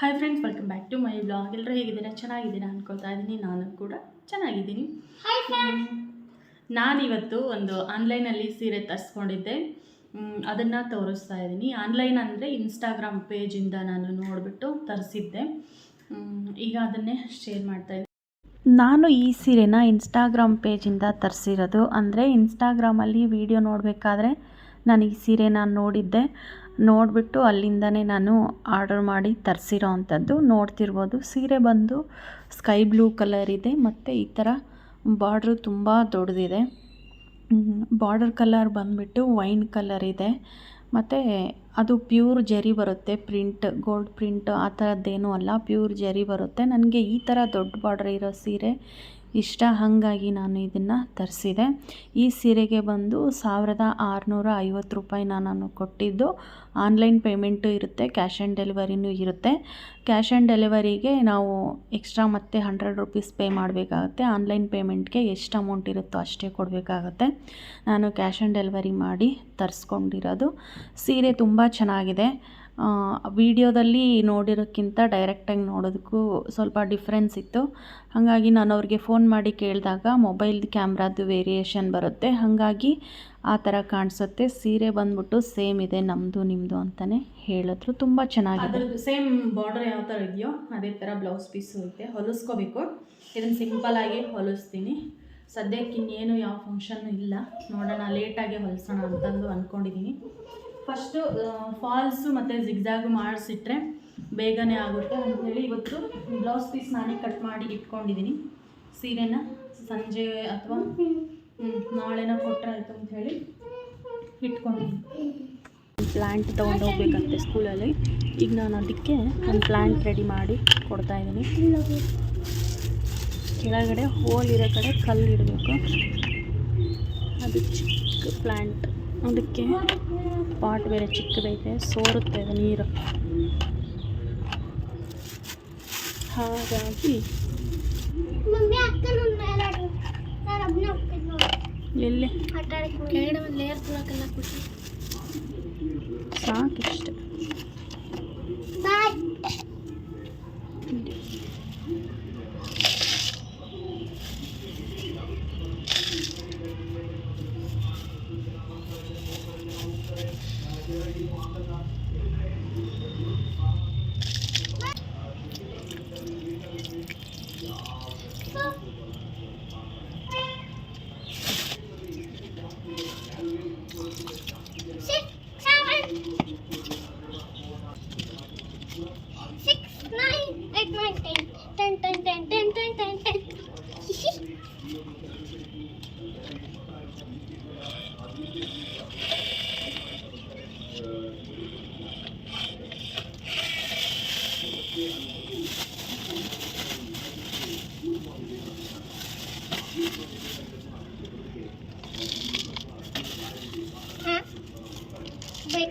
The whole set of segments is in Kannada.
Hi friends welcome back to my blog ಎಲ್ಲರೂ ಹೇಗಿದ್ದೀರಾ? ಚೆನ್ನಾಗಿದ್ದೀರಾ ಅನ್ಕೊಳ್ತಾ ಇದ್ದೀನಿ. ನಾನು ಕೂಡ ಚೆನ್ನಾಗಿದ್ದೀನಿ. ನಾನಿವತ್ತು ಒಂದು ಆನ್ಲೈನಲ್ಲಿ ಸೀರೆ ತರಿಸ್ಕೊಂಡಿದ್ದೆ. ಅದನ್ನು ತೋರಿಸ್ತಾ ಇದ್ದೀನಿ. ಆನ್ಲೈನ್ ಅಂದರೆ ಇನ್ಸ್ಟಾಗ್ರಾಮ್ ಪೇಜಿಂದ ನಾನು ನೋಡಿಬಿಟ್ಟು ತರಿಸಿದ್ದೆ. ಈಗ ಅದನ್ನೇ ಶೇರ್ ಮಾಡ್ತಾ ನಾನು ಈ ಸೀರೆನ ಇನ್ಸ್ಟಾಗ್ರಾಮ್ ಪೇಜಿಂದ ತರಿಸಿರೋದು. ಅಂದರೆ ಇನ್ಸ್ಟಾಗ್ರಾಮಲ್ಲಿ ವಿಡಿಯೋ ನೋಡಬೇಕಾದ್ರೆ ನಾನು ಈ ಸೀರೆನ ನೋಡಿದ್ದೆ. ನೋಡಿಬಿಟ್ಟು ಅಲ್ಲಿಂದನೇ ನಾನು ಆರ್ಡರ್ ಮಾಡಿ ತರಿಸಿರೋ ಅಂಥದ್ದು. ನೋಡ್ತಿರ್ಬೋದು, ಸೀರೆ ಬಂದು ಸ್ಕೈ ಬ್ಲೂ ಕಲರ್ ಇದೆ, ಮತ್ತು ಈ ಥರ ಬಾರ್ಡ್ರು ತುಂಬ ದೊಡ್ಡದಿದೆ. ಬಾರ್ಡರ್ ಕಲರ್ ಬಂದುಬಿಟ್ಟು ವೈನ್ ಕಲರ್ ಇದೆ. ಮತ್ತು ಅದು ಪ್ಯೂರ್ ಜರಿ ಬರುತ್ತೆ, ಪ್ರಿಂಟ್, ಗೋಲ್ಡ್ ಪ್ರಿಂಟ್ ಆ ಥರದ್ದೇನೂ ಅಲ್ಲ, ಪ್ಯೂರ್ ಜರಿ ಬರುತ್ತೆ. ನನಗೆ ಈ ಥರ ದೊಡ್ಡ ಬಾರ್ಡ್ರ್ ಇರೋ ಸೀರೆ ಇಷ್ಟ ಹಾಗಾಗಿ ನಾನು ಇದನ್ನು ತರಿಸಿದೆ. ಈ ಸೀರೆಗೆ ಬಂದು ಸಾವಿರದ ಆರುನೂರ ಐವತ್ತು ರೂಪಾಯಿ ನಾನು ಕೊಟ್ಟಿದ್ದು. ಆನ್ಲೈನ್ ಪೇಮೆಂಟು ಇರುತ್ತೆ, ಕ್ಯಾಶ್ ಆನ್ ಡೆಲಿವರಿನೂ ಇರುತ್ತೆ. ಕ್ಯಾಶ್ ಆನ್ ಡೆಲಿವರಿಗೆ ನಾವು ಎಕ್ಸ್ಟ್ರಾ ಮತ್ತೆ ಹಂಡ್ರೆಡ್ ರುಪೀಸ್ ಪೇ ಮಾಡಬೇಕಾಗುತ್ತೆ. ಆನ್ಲೈನ್ ಪೇಮೆಂಟ್ಗೆ ಎಷ್ಟು ಅಮೌಂಟ್ ಇರುತ್ತೋ ಅಷ್ಟೇ ಕೊಡಬೇಕಾಗುತ್ತೆ. ನಾನು ಕ್ಯಾಶ್ ಆನ್ ಡೆಲಿವರಿ ಮಾಡಿ ತರಿಸ್ಕೊಂಡಿರೋದು. ಸೀರೆ ತುಂಬ ಚೆನ್ನಾಗಿದೆ. ವಿಡಿಯೋದಲ್ಲಿ ನೋಡಿರೋಕ್ಕಿಂತ ಡೈರೆಕ್ಟಾಗಿ ನೋಡೋದಕ್ಕೂ ಸ್ವಲ್ಪ ಡಿಫ್ರೆನ್ಸ್ ಇತ್ತು. ಹಾಗಾಗಿ ನಾನು ಅವ್ರಿಗೆ ಫೋನ್ ಮಾಡಿ ಕೇಳಿದಾಗ ಮೊಬೈಲ್ ಕ್ಯಾಮ್ರಾದ್ದು ವೇರಿಯೇಷನ್ ಬರುತ್ತೆ. ಹಾಗಾಗಿ ಆ ಥರ ಕಾಣಿಸುತ್ತೆ. ಸೀರೆ ಬಂದ್ಬಿಟ್ಟು ಸೇಮ್ ಇದೆ ನಮ್ಮದು ನಿಮ್ಮದು ಅಂತಲೇ ಹೇಳಿದ್ರು. ತುಂಬ ಚೆನ್ನಾಗಿದೆ. ಸೇಮ್ ಬಾರ್ಡರ್ ಯಾವ ಥರ ಇದೆಯೋ ಅದೇ ಥರ ಬ್ಲೌಸ್ ಪೀಸು ಇರುತ್ತೆ. ಹೊಲಿಸ್ಕೋಬೇಕು. ಇದನ್ನು ಸಿಂಪಲಾಗಿ ಹೊಲಿಸ್ತೀನಿ. ಸದ್ಯಕ್ಕೆ ಇನ್ನೇನು ಯಾವ ಫಂಕ್ಷನ್ ಇಲ್ಲ. ನೋಡೋಣ ಲೇಟಾಗಿ ಹೊಲಿಸೋಣ ಅಂತಂದು ಅಂದ್ಕೊಂಡಿದ್ದೀನಿ ಫಸ್ಟು ಫಾಲ್ಸು ಮತ್ತು ಜಿಗ್ಜಾಗು ಮಾಡಿಸಿಟ್ರೆ ಬೇಗನೆ ಆಗುತ್ತೆ ಅಂಥೇಳಿ ಇವತ್ತು ಬ್ಲೌಸ್ ಪೀಸ್ ನಾನೇ ಕಟ್ ಮಾಡಿ ಇಟ್ಕೊಂಡಿದ್ದೀನಿ. ಸೀರೆನ ಸಂಜೆ ಅಥವಾ ನಾಳೆನ ಕೊಟ್ಟರೆ ಆಯಿತು ಅಂಥೇಳಿ ಇಟ್ಕೊಂಡಿದ್ದೀನಿ. ಪ್ಲ್ಯಾಂಟ್ ತೊಗೊಂಡು ಹೋಗ್ಬೇಕಂತೆ ಸ್ಕೂಲಲ್ಲಿ. ಈಗ ನಾನು ಅದಕ್ಕೆ ಒಂದು ಪ್ಲ್ಯಾಂಟ್ ರೆಡಿ ಮಾಡಿ ಕೊಡ್ತಾ ಇದ್ದೀನಿ. ಕೆಳಗಡೆ ಹೋಲ್ ಇರೋ ಕಡೆ ಕಲ್ಲು ಇಡಬೇಕು. ಅದು ಚಿಕ್ಕ ಪ್ಲ್ಯಾಂಟ್ ಅದಕ್ಕೆ ಪಾಟ್ ಬೇರೆ ಚಿಕ್ಕದೈತೆ ಸೋರುತ್ತೆ ನೀರು. ಹಾಗಾಗಿ ಮಮ್ಮಿ ಅಕ್ಕ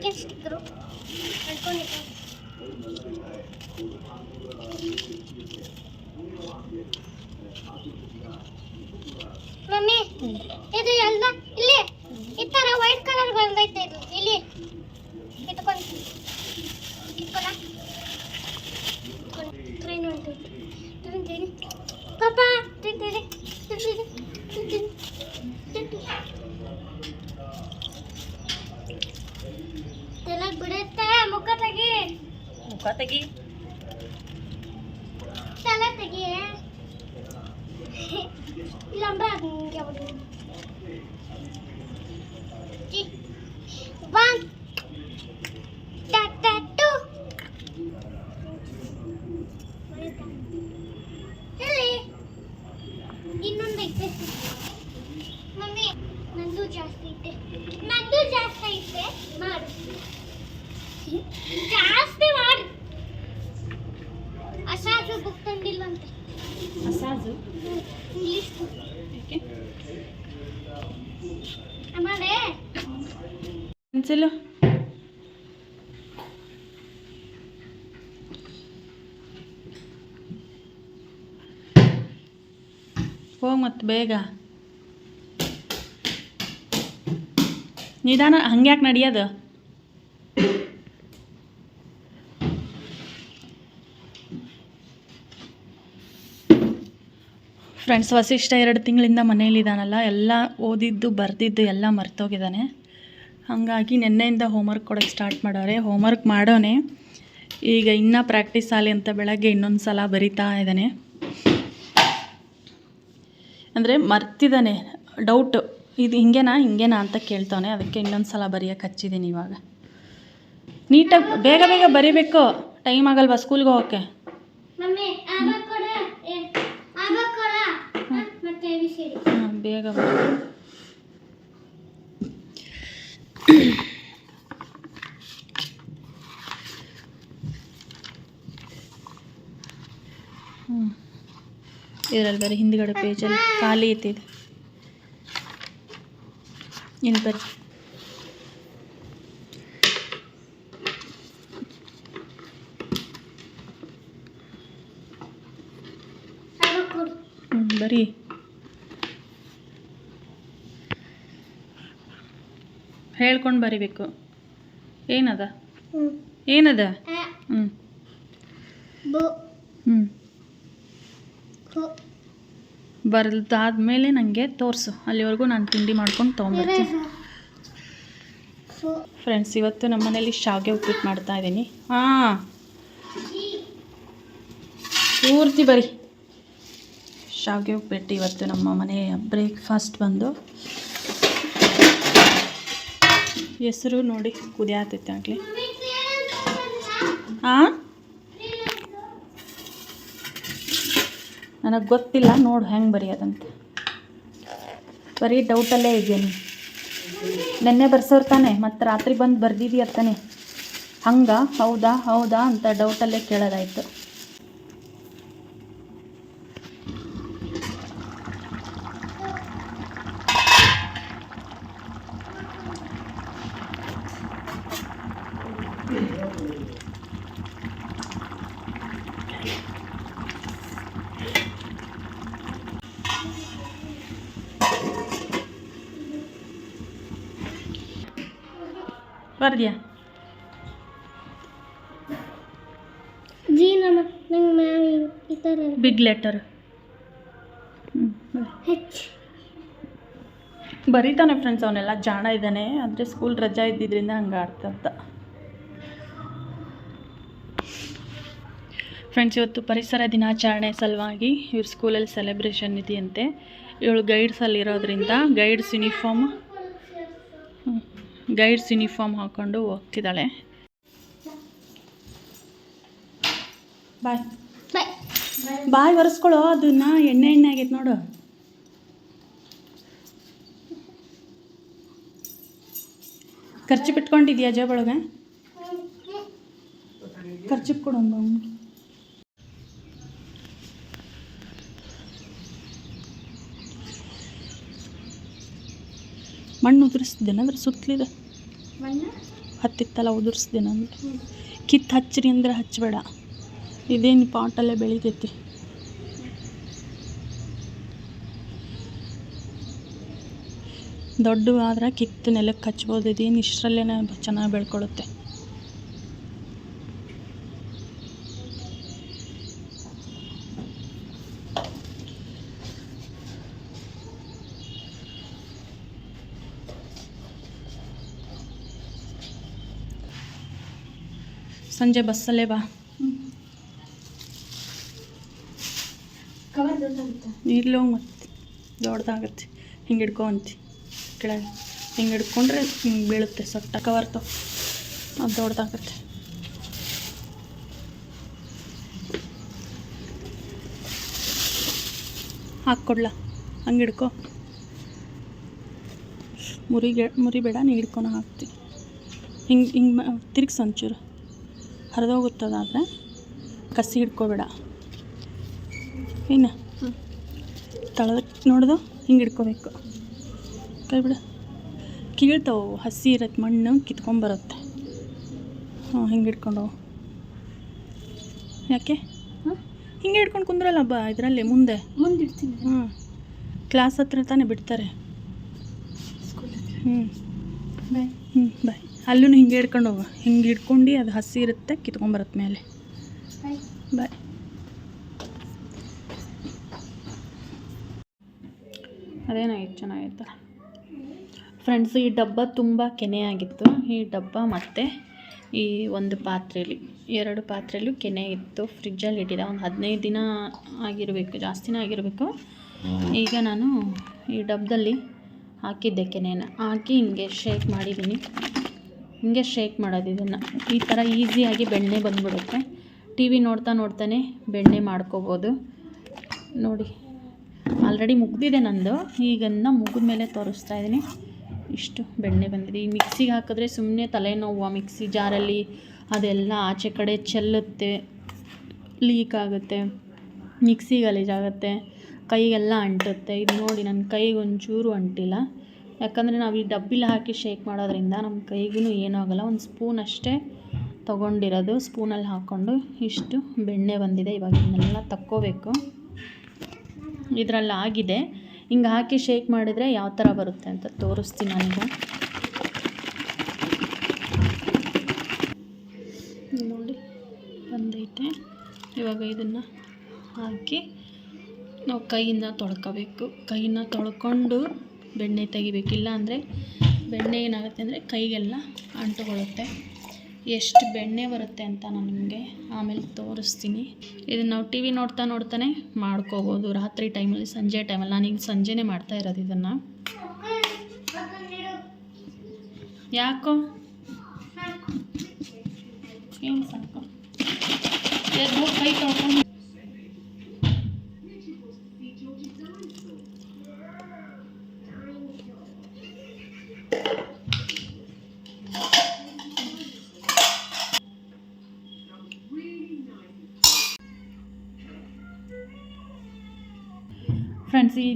튀김 스틱으로 안 꺼내고 Thank you. ಬಿಡುತ್ತೆ ಮುಖ ತೆಗಿ ಮುಖ ತೆಗಿ ತಲೆ ತೆಗಿ ಇಲ್ಲಂಬ ಹಿಂಗೆ ಬಿಡು ಒನ್ ಜಾಸ್ತಿ ಮಾಡಿ. ಅಸಾಜು ಬುಕ್ ತಂದಿಲ್ವಂತೆ ಮಸಾಜು ಇಂಗ್ಲೀಷ್ ಏಕೆ? ಆಮೇಲೆ ಪೆನ್ಸಿಲು ಹೋಗಿ ಮತ್ತೆ ಬೇಗ. ನಿಧಾನ ಹಂಗ್ಯಾಕೆ ನಡಿಯೋದು? ಫ್ರೆಂಡ್ಸ್ ವಸಿಷ್ಠ ಎರಡು ತಿಂಗಳಿಂದ ಮನೇಲಿದ್ದಾನಲ್ಲ ಎಲ್ಲ ಓದಿದ್ದು, ಬರೆದಿದ್ದು, ಎಲ್ಲ ಮರ್ತೋಗಿದ್ದಾನೆ. ಹಾಗಾಗಿ ನಿನ್ನೆಯಿಂದ ಹೋಮ್ವರ್ಕ್ ಕೊಡೋಕ್ಕೆ ಸ್ಟಾರ್ಟ್ ಮಾಡೋರೆ. ಹೋಮ್ವರ್ಕ್ ಮಾಡೋನೆ. ಈಗ ಇನ್ನೂ ಪ್ರಾಕ್ಟೀಸ್ ಆಗಲಿ ಅಂತ ಬೆಳಗ್ಗೆ ಇನ್ನೊಂದು ಸಲ ಬರಿತಾ ಇದ್ದಾನೆ. ಅಂದರೆ ಮರ್ತಿದ್ದಾನೆ. ಡೌಟ್ ಇದು ಹಿಂಗೇನಾ ಹಿಂಗೇನಾ ಅಂತ ಕೇಳ್ತಾನೆ ಅದಕ್ಕೆ ಇನ್ನೊಂದು ಸಲ ಬರೆಯೋಕೆ ಹಚ್ಚಿದ್ದೀನಿ ಇವಾಗ. ನೀಟಾಗಿ, ಬೇಗ ಬೇಗ ಬರಿಬೇಕು. ಟೈಮ್ ಆಗಲ್ವಾ ಸ್ಕೂಲ್ಗೆ ಹೋಗೋಕ್ಕೆ ಮಮ್ಮಿ ಆಬಕ್ಕಡ ಆಬಕ್ಕಡ ಮತ್ತೆ ಎ ಬಿ ಸಿ ಡಿ ಹಾಂ ಬೇಗ ಬರಿ ಹ್ಞೂ ಇದರಲ್ಲಿ ಬರೀ ಹಿಂದ್ಗಡೆ ಪೇಜಲ್ಲಿ ಖಾಲಿ ಐತಿ ಇದು ಇನ್ನು ಬರ್ರಿ ಆಬಕ್ಕಡ ಹ್ಞೂ ಬರೀ ಹೇಳ್ಕೊಂಡು ಬರಿಬೇಕು. ಏನದ? ಏನದ? ಹ್ಞೂ ಹ್ಞೂ ಹು. ನನಗೆ ತೋರಿಸು. ಅಲ್ಲಿವರೆಗೂ ನಾನು ತಿಂಡಿ ಮಾಡ್ಕೊಂಡು ತೊಗೊಂಬರ್ತೀನಿ. ಫ್ರೆಂಡ್ಸ್ ಇವತ್ತು ನಮ್ಮ ಮನೇಲಿ ಶಾವಿಗೆ ಉಪ್ಪಿಟ್ಟು ಮಾಡ್ತಾ ಇದ್ದೀನಿ. ಹಾಂ. ಪೂರ್ತಿ ಬರೀ. ಶಾವಿಗೆ ಉಪ್ಪಿಟ್ಟು ಇವತ್ತು ನಮ್ಮ ಮನೆಯ ಬ್ರೇಕ್ಫಾಸ್ಟ್ ಬಂದು. ಹೆಸರು ನೋಡಿ, ಕುದಿಯಾತೈತೆ ಆಗಲಿ. ಹಾಂ ನನಗೆ ಗೊತ್ತಿಲ್ಲ, ನೋಡು ಹೆಂಗೆ ಬರೆಯೋದಂತೆ. ಬರೀ ಡೌಟಲ್ಲೇ ಇದ್ದೀನಿ ನೆನ್ನೆ ಬರ್ಸೋರು ತಾನೆ, ಮತ್ತು ರಾತ್ರಿ ಬಂದು ಬರ್ದಿದ್ದೀಯ ತಾನೆ? ಹಂಗ? ಹೌದಾ ಹೌದಾ ಅಂತ ಡೌಟಲ್ಲೇ ಕೇಳೋದಾಯ್ತು. ಬರ್ದ್ಯಾ? ಬಿಗ್ ಲೆಟರ್ ಬರೀತಾನೆ ಫ್ರೆಂಡ್ಸ್ ಅವನೆಲ್ಲ ಜಾಣ ಇದ್ದಾನೆ ಆದರೆ ಸ್ಕೂಲ್ ರಜಾ ಇದ್ದಿದ್ದರಿಂದ ಹಂಗೆ ಆಡ್ತಂತ ಫ್ರೆಂಡ್ಸ್, ಇವತ್ತು ಪರಿಸರ ದಿನಾಚರಣೆ ಸಲುವಾಗಿ ಇವ್ರ ಸ್ಕೂಲಲ್ಲಿ ಸೆಲೆಬ್ರೇಷನ್ ಇದೆಯಂತೆ. ಇವಳು ಗೈಡ್ಸಲ್ಲಿ ಇರೋದ್ರಿಂದ ಗೈಡ್ಸ್ ಯೂನಿಫಾರ್ಮ್ ಗೈಡ್ಸ್ ಯೂನಿಫಾರ್ಮ್ ಹಾಕ್ಕೊಂಡು ಹೋಗ್ತಿದ್ದಾಳೆ. ಬಾಯ್. ಬಾಯ್ ಒರೆಸ್ಕೊಳು ಒರೆಸ್ಕೊಳ್ಳೋ ಅದನ್ನ, ಎಣ್ಣೆ ಎಣ್ಣೆ ಆಗೈತೆ ನೋಡು. ಖರ್ಚು ಬಿಟ್ಕೊಂಡಿದ್ಯಾ ಜೇಬೊಳಗೆ ಖರ್ಚು ಕೊಡು ಮಣ್ಣು ಉದುರಿಸ್ದೇನಂದ್ರೆ ಸುತ್ತಲಿದೆ. ಬಣ್ಣ ಹತ್ತಿತ್ತಲ್ಲ ಉದುರಿಸ್ದೇನಂದ್ರೆ ಕಿತ್ತು ಹಚ್ಚಿರಿ ಅಂದ್ರೆ ಹಚ್ಚಬೇಡ. ಇದೇನು ಪಾಟಲ್ಲೇ ಬೆಳಿತೈತಿ. ದೊಡ್ಡ ಆದ್ರೆ ಕಿತ್ತು ನೆಲಕ್ಕೆ ಹಚ್ಬೋದು ಇದೇನು ಇಷ್ಟರಲ್ಲೇ ಚೆನ್ನಾಗಿ ಬೆಳ್ಕೊಳುತ್ತೆ. ಸಂಜೆ ಬಸ್ಸಲ್ಲೇ ಬಾ. ಇಲ್ಲೋ ಮತ್ತೆ ದೊಡ್ಡದಾಗತ್ತೆ. ಹಿಂಗೆ ಹಿಡ್ಕೊಂತಿ ಕೆಳಗೆ. ಹಿಂಗೆ ಹಿಡ್ಕೊಂಡ್ರೆ ಹಿಂಗೆ ಬೀಳುತ್ತೆ ಸೊಟ್ಟ. ಕವರ್ ತೊ ಅದು ದೊಡ್ಡದಾಗತ್ತೆ. ಹಾಕ್ಕೊಡ್ಲ ಹಂಗೆ ಹಿಡ್ಕೊ. ಮುರಿಗೆ ಮುರಿಬೇಡ ನೀ ಹಿಡ್ಕೊಂಡು ಹಾಕ್ತಿ. ಹಿಂಗೆ ಹಿಂಗೆ ತಿರ್ಗಿ ಒಂಚೂರು. ಹರಿದೋಗುತ್ತದಾದ್ರೆ ಕಸಿ ಹಿಡ್ಕೋಬೇಡ. ಇನ್ನು ತಳದಕ್ಕೆ ನೋಡ್ದು ಹಿಂಗೆ ಹಿಡ್ಕೋಬೇಕು. ಕೈ ಬಿಡು. ಕೀಳ್ತಾವು ಹಸಿ ಇರತ್ತೆ ಮಣ್ಣು ಕಿತ್ಕೊಂಬರುತ್ತೆ ಹಾಂ ಹಿಂಗೆ ಹಿಡ್ಕೊಂಡು. ಯಾಕೆ? ಹಾಂ? ಹಿಂಗೆ ಹಿಡ್ಕೊಂಡು ಕುಂದ್ರಲ್ಲ ಬಾ ಇದರಲ್ಲಿ ಮುಂದೆ. ಮುಂದಿಡ್ತೀನಿ ಹ್ಞೂ ಕ್ಲಾಸ್ ಹತ್ರ ತಾನೇ ಬಿಡ್ತಾರೆ. ಹ್ಞೂ ಬಾಯ್ ಹ್ಞೂ ಬಾಯ್ ಅಲ್ಲೂ ಹಿಂಗೆ ಹಿಡ್ಕೊಂಡು ಹೋಗು. ಹಿಂಗೆ ಹಿಡ್ಕೊಂಡು ಅದು ಹಸಿ ಇರುತ್ತೆ ಕಿತ್ಕೊಂಬರುತ್ತೆ ಮೇಲೆ. ಬಾಯ್ ಬಾಯ್ ಅದೇನಾಗಿತ್ತು ಚೆನ್ನಾಗಿತ್ತು? ಫ್ರೆಂಡ್ಸ್ ಈ ಡಬ್ಬ ತುಂಬ ಕೆನೆಯಾಗಿತ್ತು. ಈ ಡಬ್ಬ ಮತ್ತು ಈ ಒಂದು ಪಾತ್ರೆಯಲ್ಲಿ ಎರಡು ಪಾತ್ರೆಯಲ್ಲೂ ಕೆನೆ ಇತ್ತು. ಫ್ರಿಜ್ಜಲ್ಲಿ ಇಟ್ಟಿದ್ದೆ. ಒಂದು ಹದಿನೈದು ದಿನ ಆಗಿರಬೇಕು ಜಾಸ್ತಿನೇ ಆಗಿರಬೇಕು. ಈಗ ನಾನು ಈ ಡಬ್ಬದಲ್ಲಿ ಹಾಕಿದ್ದೆ ಕೆನೆಯನ್ನು ಹಾಕಿ ಹಿಂಗೆ ಶೇಕ್ ಮಾಡಿದ್ದೀನಿ. ಹಿಂಗೆ ಶೇಕ್ ಮಾಡೋದು ಇದನ್ನು. ಈ ಥರ ಈಸಿಯಾಗಿ ಬೆಣ್ಣೆ ಬಂದ್ಬಿಡುತ್ತೆ. ಟಿ ವಿ ನೋಡ್ತಾ ನೋಡ್ತಾನೆ ಬೆಣ್ಣೆ ಮಾಡ್ಕೋಬೋದು. ನೋಡಿ ಆಲ್ರೆಡಿ ಮುಗಿದಿದೆ ನಂದು. ಈಗನ್ನ ಮುಗಿದ ಮೇಲೆ ತೋರಿಸ್ತಾ ಇದ್ದೀನಿ. ಇಷ್ಟು ಬೆಣ್ಣೆ ಬಂದಿದೆ. ಈ ಮಿಕ್ಸಿಗೆ ಹಾಕಿದ್ರೆ ಸುಮ್ಮನೆ ತಲೆನೋವು ಮಿಕ್ಸಿ ಜಾರಲ್ಲಿ ಅದೆಲ್ಲ ಆಚೆ ಕಡೆ ಚೆಲ್ಲುತ್ತೆ ಲೀಕ್ ಆಗುತ್ತೆ ಮಿಕ್ಸಿ ಗಲೀಜಾಗುತ್ತೆ, ಕೈಗೆಲ್ಲ ಅಂಟುತ್ತೆ. ಇದು ನೋಡಿ ನನ್ನ ಕೈಗೆ ಒಂಚೂರು ಅಂಟಿಲ್ಲ. ಯಾಕಂದರೆ ನಾವು ಈ ಡಬ್ಬಿಲಿ ಹಾಕಿ ಶೇಕ್ ಮಾಡೋದ್ರಿಂದ ನಮ್ಮ ಕೈಗೂ ಏನೂ ಆಗೋಲ್ಲ ಒಂದು ಸ್ಪೂನ್ ಅಷ್ಟೇ ತೊಗೊಂಡಿರೋದು. ಸ್ಪೂನಲ್ಲಿ ಹಾಕ್ಕೊಂಡು ಇಷ್ಟು ಬೆಣ್ಣೆ ಬಂದಿದೆ ಇವಾಗ ಇದನ್ನೆಲ್ಲ ತಕ್ಕೋಬೇಕು. ಇದರಲ್ಲಿ ಆಗಿದೆ. ಹಿಂಗೆ ಹಾಕಿ ಶೇಕ್ ಮಾಡಿದರೆ ಯಾವ ಥರ ಬರುತ್ತೆ ಅಂತ ತೋರಿಸ್ತೀನಿ ನನಗೆ. ನೋಡಿ, ಬಂದೈತೆ. ಇವಾಗ ಇದನ್ನು ಹಾಕಿ ನಾವು ಕೈಯಿಂದ ತೊಳ್ಕೋಬೇಕು. ಕೈನ ತೊಳ್ಕೊಂಡು ಬೆಣ್ಣೆ ತೆಗಿಬೇಕು ಇಲ್ಲ ಅಂದರೆ ಬೆಣ್ಣೆ ಏನಾಗುತ್ತೆ ಅಂದರೆ ಕೈಗೆಲ್ಲ ಅಂಟುಕೊಳ್ಳುತ್ತೆ. ಎಷ್ಟು ಬೆಣ್ಣೆ ಬರುತ್ತೆ ಅಂತ ನಾನು ನಿಮಗೆ ಆಮೇಲೆ ತೋರಿಸ್ತೀನಿ. ಇದನ್ನು ನಾವು ಟಿ ವಿ ನೋಡ್ತಾ ನೋಡ್ತಾನೆ ಮಾಡ್ಕೋಬೋದು. ರಾತ್ರಿ ಟೈಮಲ್ಲಿ ಸಂಜೆ ಟೈಮಲ್ಲಿ. ನಾನೀಗ ಸಂಜೆನೇ ಮಾಡ್ತಾ ಇರೋದು ಇದನ್ನು. ಯಾಕೋ? ಏನು ಸಾಕು? ಕೈ ತೊಳ್ಕೊಂಡು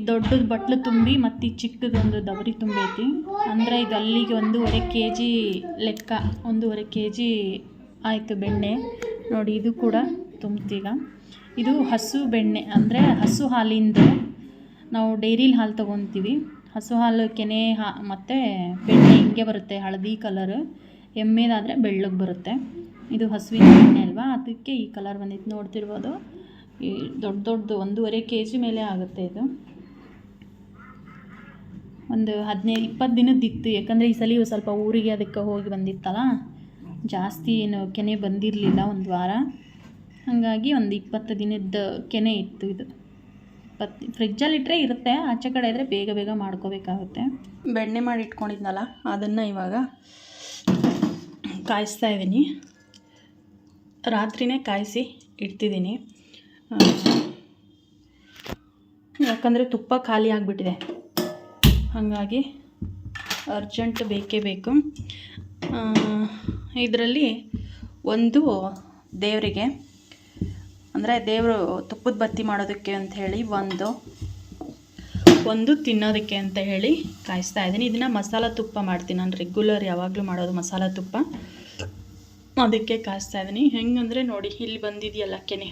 ದೊಡ್ಡದು ಬಟ್ಲು ತುಂಬಿ ಮತ್ತು ಈ ಚಿಕ್ಕದೊಂದು ದವರಿ ತುಂಬೈತಿ. ಅಂದರೆ ಇದು ಅಲ್ಲಿಗೆ ಒಂದೂವರೆ ಕೆ ಜಿ ಲೆಕ್ಕ, ಒಂದೂವರೆ ಕೆ ಜಿ ಆಯಿತು ಬೆಣ್ಣೆ. ನೋಡಿ, ಇದು ಕೂಡ ತುಂಬ್ತೀಗ. ಇದು ಹಸು ಬೆಣ್ಣೆ, ಅಂದರೆ ಹಸು ಹಾಲಿಂದ ನಾವು ಡೈರಿಲಿ ಹಾಲು ತೊಗೊತೀವಿ. ಹಸು ಹಾಲು ಕೆನೆ ಹಾ, ಮತ್ತು ಬೆಣ್ಣೆ ಹಿಂಗೆ ಬರುತ್ತೆ, ಹಳದಿ ಕಲರ್. ಎಮ್ಮೆದಾದರೆ ಬೆಳ್ಳಗೆ ಬರುತ್ತೆ. ಇದು ಹಸುವಿನ ಬೆಣ್ಣೆ ಅಲ್ವಾ? ಅದಕ್ಕೆ ಈ ಕಲರ್ ಬಂದಿತ್ತು. ನೋಡ್ತಿರ್ಬೋದು. ಈ ದೊಡ್ಡ ದೊಡ್ಡದು ಒಂದೂವರೆ ಕೆ ಜಿ ಮೇಲೆ ಆಗುತ್ತೆ ಇದು. ಒಂದು ಹದಿನೈದು ಇಪ್ಪತ್ತು ದಿನದ್ದಿತ್ತು ಯಾಕಂದರೆ ಈ ಸಲ ಸ್ವಲ್ಪ ಊರಿಗೆ ಅದಕ್ಕೆ ಹೋಗಿ ಬಂದಿತ್ತಲ್ಲ. ಜಾಸ್ತಿ ಏನು ಕೆನೆ ಬಂದಿರಲಿಲ್ಲ ಒಂದು ವಾರ. ಹಾಗಾಗಿ ಒಂದು ಇಪ್ಪತ್ತು ದಿನದ ಕೆನೆ ಇತ್ತು ಇದು. ಇಪ್ಪತ್ತು ಫ್ರಿಜ್ಜಲ್ಲಿಟ್ಟರೆ ಇರುತ್ತೆ, ಆಚೆ ಕಡೆ ಇದ್ದರೆ ಬೇಗ ಬೇಗ ಮಾಡ್ಕೋಬೇಕಾಗುತ್ತೆ. ಬೆಣ್ಣೆ ಮಾಡಿ ಇಟ್ಕೊಂಡಿದ್ನಲ್ಲ, ಅದನ್ನು ಇವಾಗ ಕಾಯಿಸ್ತಾ ಇದ್ದೀನಿ. ರಾತ್ರಿನೇ ಕಾಯಿಸಿ ಇಡ್ತಿದ್ದೀನಿ. ಯಾಕಂದರೆ ತುಪ್ಪ ಖಾಲಿ ಆಗಿಬಿಟ್ಟಿದೆ. ಹಾಗಾಗಿ ಅರ್ಜೆಂಟ್ ಬೇಕೇ ಬೇಕು. ಇದರಲ್ಲಿ ಒಂದು ದೇವರಿಗೆ, ಅಂದರೆ ದೇವರು ತುಪ್ಪದ ಬತ್ತಿ ಮಾಡೋದಕ್ಕೆ ಅಂತ ಹೇಳಿ ಒಂದು ಒಂದು ತಿನ್ನೋದಕ್ಕೆ ಅಂತ ಹೇಳಿ ಕಾಯಿಸ್ತಾ ಇದ್ದೀನಿ. ಇದನ್ನು ಮಸಾಲ ತುಪ್ಪ ಮಾಡ್ತೀನಿ. ನಾನು ರೆಗ್ಯುಲರ್ ಯಾವಾಗಲೂ ಮಾಡೋದು ಮಸಾಲ ತುಪ್ಪ. ಅದಕ್ಕೆ ಕಾಯಿಸ್ತಾ ಇದ್ದೀನಿ. ಹೆಂಗಂದರೆ ನೋಡಿ, ಇಲ್ಲಿ ಬಂದಿದೆಯಲ್ಲ ಕೆನೆ.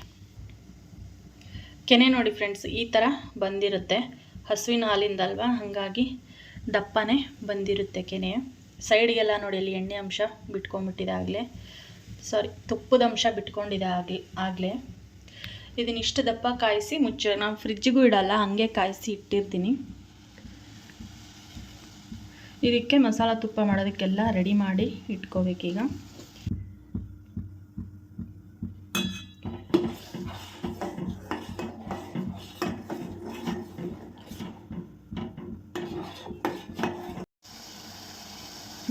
ಕೆನೆ ನೋಡಿ ಫ್ರೆಂಡ್ಸ್ ಈ ಥರ ಬಂದಿರುತ್ತೆ. ಹಸುವಿನ ಹಾಲಿಂದಲ್ವಾ? ಹಾಗಾಗಿ ದಪ್ಪನೇ ಬಂದಿರುತ್ತೆ ಕೆನೆ. ಸೈಡ್ಗೆಲ್ಲ ನೋಡಿ ಅಲ್ಲಿ ಎಣ್ಣೆ ಅಂಶ ಬಿಟ್ಕೊಂಡ್ಬಿಟ್ಟಿದೆ ಆಗಲೇ ಸಾರಿ ತುಪ್ಪದ ಅಂಶ ಬಿಟ್ಕೊಂಡಿದೆ ಆಗಲಿ, ಆಗಲೇ. ಇದನ್ನ ಇಷ್ಟು ದಪ್ಪ ಕಾಯಿಸಿ ಮುಚ್ಚ ನಾವು ಫ್ರಿಜ್ಜಿಗೂ ಇಡಲ್ಲ, ಹಾಗೆ ಕಾಯಿಸಿ ಇಟ್ಟಿರ್ತೀನಿ. ಇದಕ್ಕೆ ಮಸಾಲ ತುಪ್ಪ ಮಾಡೋದಕ್ಕೆಲ್ಲ ರೆಡಿ ಮಾಡಿ ಇಟ್ಕೋಬೇಕೀಗ.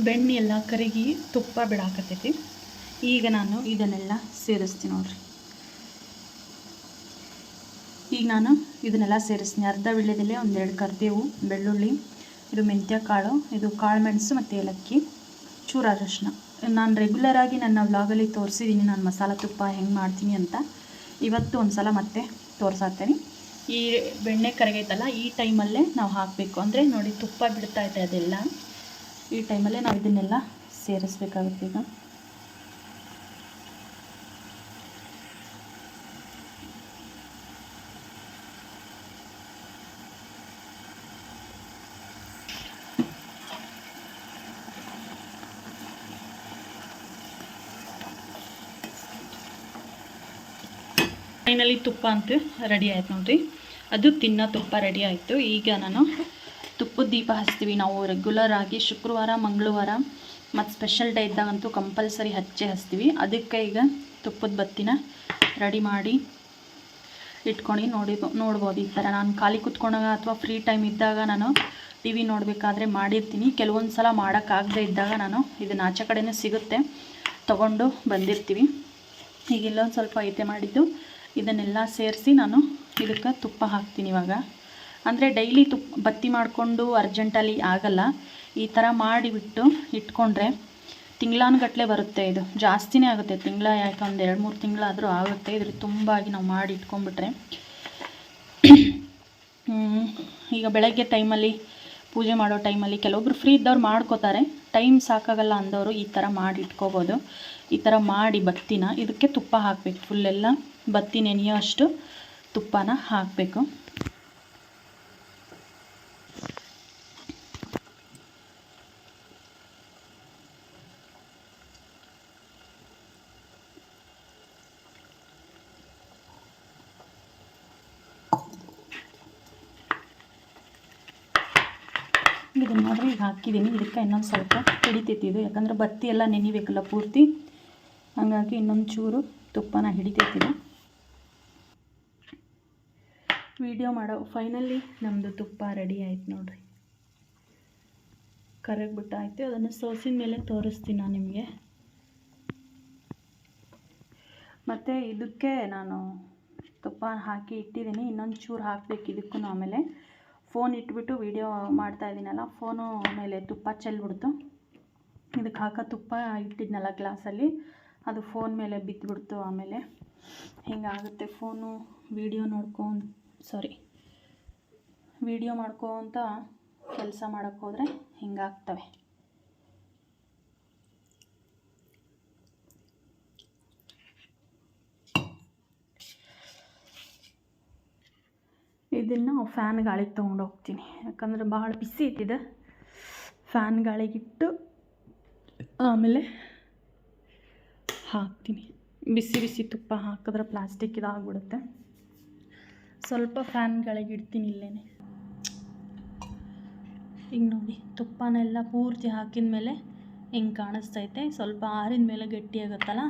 ಬೆಣ್ಣೆ ಎಲ್ಲ ಕರಗಿ ತುಪ್ಪ ಬಿಡಾಕತ್ತೈತಿ. ಈಗ ನಾನು ಇದನ್ನೆಲ್ಲ ಸೇರಿಸ್ತೀನಿ ನೋಡ್ರಿ. ಈಗ ನಾನು ಇದನ್ನೆಲ್ಲ ಸೇರಿಸ್ತೀನಿ. ಅರ್ಧ ವೀಳ್ಯದೆಲೆ ಒಂದೆರಡು ಕರ್ಬೇವು, ಬೆಳ್ಳುಳ್ಳಿ, ಇದು ಮೆಂತ್ಯ ಕಾಳು ಇದು ಕಾಳು ಮೆಣಸು ಮತ್ತು ಏಲಕ್ಕಿ ಚೂರ ಅರಶಿನ ನಾನು ರೆಗ್ಯುಲರಾಗಿ ನನ್ನ ವ್ಲಾಗಲ್ಲಿ ತೋರಿಸಿದ್ದೀನಿ ನಾನು ಮಸಾಲ ತುಪ್ಪ ಹೆಂಗೆ ಮಾಡ್ತೀನಿ ಅಂತ. ಇವತ್ತು ಒಂದು ಸಲ ಮತ್ತೆ ತೋರಿಸಾತೀನಿ. ಈ ಬೆಣ್ಣೆ ಕರಗೈತಲ್ಲ, ಈ ಟೈಮಲ್ಲೇ ನಾವು ಹಾಕಬೇಕು. ಅಂದರೆ ನೋಡಿ ತುಪ್ಪ ಬಿಡ್ತಾ ಇದೆ ಅದೆಲ್ಲ. ಈ ಟೈಮಲ್ಲೇ ನಾವು ಇದನ್ನೆಲ್ಲ ಸೇರಿಸ್ಬೇಕಾಗುತ್ತೆ ಈಗ. ಫೈನಲಿ ತುಪ್ಪ ಅಂತೂ ರೆಡಿ ಆಯ್ತು ನೋಡ್ರಿ. ಅದು ತಿನ್ನೋ ತುಪ್ಪ ರೆಡಿ ಆಯಿತು. ಈಗ ನಾನು ತುಪ್ಪದ ದೀಪ ಹಚ್ತೀವಿ ನಾವು ರೆಗ್ಯುಲರ್ ಆಗಿ ಶುಕ್ರವಾರ, ಮಂಗಳವಾರ, ಮತ್ತು ಸ್ಪೆಷಲ್ ಡೇ ಇದ್ದಾಗಂತೂ ಕಂಪಲ್ಸರಿ ಹಚ್ಚೇ ಹಚ್ತೀವಿ. ಅದಕ್ಕೆ ಈಗ ತುಪ್ಪದ ಬತ್ತಿನ ರೆಡಿ ಮಾಡಿ ಇಟ್ಕೊಂಡು ನೋಡಿ, ನೋಡ್ಬೋದು ಈ ಥರ. ನಾನು ಖಾಲಿ ಕುತ್ಕೊಂಡಾಗ ಅಥವಾ ಫ್ರೀ ಟೈಮ್ ಇದ್ದಾಗ ನಾನು ಟಿ ವಿ ನೋಡಬೇಕಾದ್ರೆ ಮಾಡಿರ್ತೀನಿ. ಕೆಲವೊಂದು ಸಲ ಮಾಡೋಕ್ಕಾಗದೇ ಇದ್ದಾಗ ನಾನು ಇದನ್ನು ಆಚೆ ಕಡೆಯೇ ಸಿಗುತ್ತೆ. ತೊಗೊಂಡು ಬಂದಿರ್ತೀವಿ. ಈಗ ಇಲ್ಲೊಂದು ಸ್ವಲ್ಪ ಐತೆ ಮಾಡಿದ್ದು. ಇದನ್ನೆಲ್ಲ ಸೇರಿಸಿ ನಾನು ಇದಕ್ಕೆ ತುಪ್ಪ ಹಾಕ್ತೀನಿ ಇವಾಗ. ಅಂದರೆ ಡೈಲಿ ತುಪ್ಪ ಬತ್ತಿ ಮಾಡಿಕೊಂಡು ಅರ್ಜೆಂಟಲ್ಲಿ ಆಗಲ್ಲ. ಈ ಥರ ಮಾಡಿಬಿಟ್ಟು ಇಟ್ಕೊಂಡ್ರೆ ತಿಂಗಳಾನುಗಟ್ಟಲೆ ಬರುತ್ತೆ ಇದು. ಜಾಸ್ತಿನೇ ಆಗುತ್ತೆ. ತಿಂಗಳ ಯಾಕೆ ಒಂದು ಎರಡು ಮೂರು ತಿಂಗಳಾದರೂ ಆಗುತ್ತೆ. ಇದ್ರ ತುಂಬ ಆಗಿ ನಾವು ಮಾಡಿ ಇಟ್ಕೊಂಡ್ಬಿಟ್ರೆ. ಈಗ ಬೆಳಗ್ಗೆ ಟೈಮಲ್ಲಿ ಪೂಜೆ ಮಾಡೋ ಟೈಮಲ್ಲಿ ಕೆಲವೊಬ್ರು ಫ್ರೀ ಇದ್ದವ್ರು ಮಾಡ್ಕೋತಾರೆ. ಟೈಮ್ ಸಾಕಾಗಲ್ಲ ಅಂದವರು ಈ ಥರ ಮಾಡಿ ಇಟ್ಕೋಬೋದು. ಈ ಥರ ಮಾಡಿ ಬತ್ತಿನ, ಇದಕ್ಕೆ ತುಪ್ಪ ಹಾಕಬೇಕು. ಫುಲ್ಲೆಲ್ಲ ಬತ್ತಿ ನೆನೆಯೋ ಅಷ್ಟು ತುಪ್ಪನ ಹಾಕಬೇಕು. ಇದನ್ನು ನೋಡ್ರಿ ಈಗ ಹಾಕಿದ್ದೀನಿ. ಇದಕ್ಕೆ ಇನ್ನೊಂದು ಸ್ವಲ್ಪ ಹಿಡಿತೈತಿ ಇದು. ಯಾಕಂದ್ರೆ ಬತ್ತಿ ಎಲ್ಲ ನೆನಿಬೇಕಲ್ಲ ಪೂರ್ತಿ. ಹಾಗಾಗಿ ಇನ್ನೊಂದು ಚೂರು ತುಪ್ಪನ ಹಿಡಿತೈತಿದೆ ವಿಡಿಯೋ ಮಾಡೋ, ಫೈನಲಿ ನಮ್ಮದು ತುಪ್ಪ ರೆಡಿ ಆಯ್ತು ನೋಡ್ರಿ. ಕರಗ್ಬಿಟ್ಟು ಆಯಿತು. ಅದನ್ನು ಸೋಸಿನ ಮೇಲೆ ತೋರಿಸ್ತೀನಿ ನಾನು ನಿಮಗೆ. ಮತ್ತು ಇದಕ್ಕೆ ನಾನು ತುಪ್ಪ ಹಾಕಿ ಇಟ್ಟಿದ್ದೀನಿ. ಇನ್ನೊಂದು ಚೂರು ಹಾಕಬೇಕು ಇದಕ್ಕೂ ಆಮೇಲೆ. ಫೋನ್ ಇಟ್ಬಿಟ್ಟು ವೀಡಿಯೋ ಮಾಡ್ತಾ ಇದ್ದೀನಲ್ಲ, ಫೋನು ಮೇಲೆ ತುಪ್ಪ ಚೆಲ್ಬಿಡ್ತು. ಇದಕ್ಕೆ ಹಾಕೋ ತುಪ್ಪ ಇಟ್ಟಿದ್ನಲ್ಲ ಗ್ಲಾಸಲ್ಲಿ, ಅದು ಫೋನ್ ಮೇಲೆ ಬಿದ್ದುಬಿಡ್ತು ಆಮೇಲೆ. ಹಿಂಗಾಗುತ್ತೆ ಫೋನು? ವೀಡಿಯೋ ನೋಡ್ಕೊಂಡು ಸಾರಿ ವೀಡಿಯೋ ಅಂತ ಕೆಲಸ ಮಾಡೋಕ್ಕೋದ್ರೆ ಹಿಂಗಾಗ್ತವೆ? ಇದನ್ನು ಫ್ಯಾನ್ ಗಾಳಿಗೆ ತೊಗೊಂಡು ಹೋಗ್ತೀನಿ. ಯಾಕಂದ್ರೆ ಭಾಳ ಬಿಸಿ ಇದ್ದಿದೆ. ಫ್ಯಾನ್ ಗಾಳಿಗಿಟ್ಟು ಆಮೇಲೆ ಹಾಕ್ತೀನಿ. ಬಿಸಿ ಬಿಸಿ ತುಪ್ಪ ಹಾಕಿದ್ರೆ ಪ್ಲಾಸ್ಟಿಕ್ ಇದಾಗ್ಬಿಡುತ್ತೆ. ಸ್ವಲ್ಪ ಫ್ಯಾನ್ ಗಾಳಿಗೆ ಇಡ್ತೀನಿ ಇಲ್ಲೇ ಈಗ ನೋಡಿ, ತುಪ್ಪನೆಲ್ಲ ಪೂರ್ತಿ ಹಾಕಿದ ಮೇಲೆ ಹಿಂಗೆ ಕಾಣಿಸ್ತೈತೆ? ಸ್ವಲ್ಪ ಆರಿದ ಮೇಲೆ ಗಟ್ಟಿಯಾಗುತ್ತಲ್ಲ?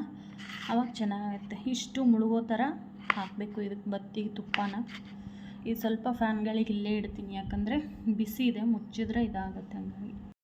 ಅವಾಗ ಚೆನ್ನಾಗುತ್ತೆ. ಇಷ್ಟು ಮುಳುಗೋ ಥರ ಹಾಕಬೇಕು ಇದಕ್ಕೆ ಬತ್ತಿಗೆ ತುಪ್ಪನ. ಇದು ಸ್ವಲ್ಪ ಫ್ಯಾನ್ಗಳಿಗೆ ಇಲ್ಲೇ ಇಡ್ತೀನಿ ಯಾಕಂದರೆ ಬಿಸಿ ಇದೆ ಮುಚ್ಚಿದ್ರೆ ಇದಾಗುತ್ತೆ ಹಂಗಾಗಿ.